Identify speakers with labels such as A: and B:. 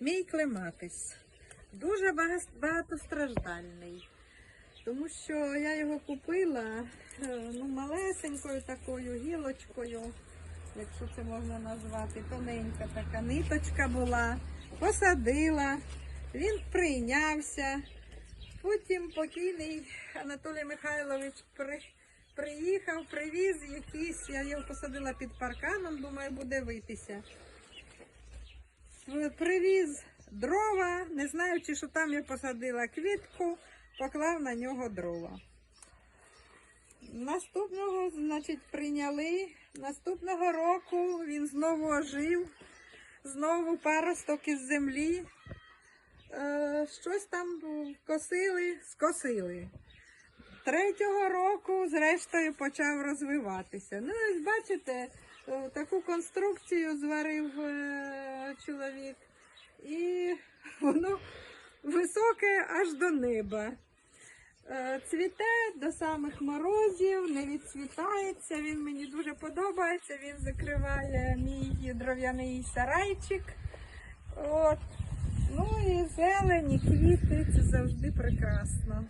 A: Мій клематис. Дуже бага- багатостраждальний. Тому що я його купила е, ну, малесенькою такою гілочкою, якщо це можна назвати, тоненька така ниточка була, посадила, він прийнявся. Потім покійний Анатолій Михайлович при, приїхав, привіз якийсь, я його посадила під парканом, думаю, буде витися. В- Привіз дрова, не знаючи, що там я посадила квітку, поклав на нього дрова. Наступного, значить, прийняли. Наступного року він знову ожив, знову паросток із землі. Е, щось там косили, скосили. Третього року, зрештою, почав розвиватися. Ну, ось бачите, е, таку конструкцію зварив е, чоловік, і воно високе аж до неба. Е, Цвіте до самих морозів, не відцвітається. Він мені дуже подобається. Він закриває мій дров'яний сарайчик. От. Ну і зелені, квіти це завжди прекрасно.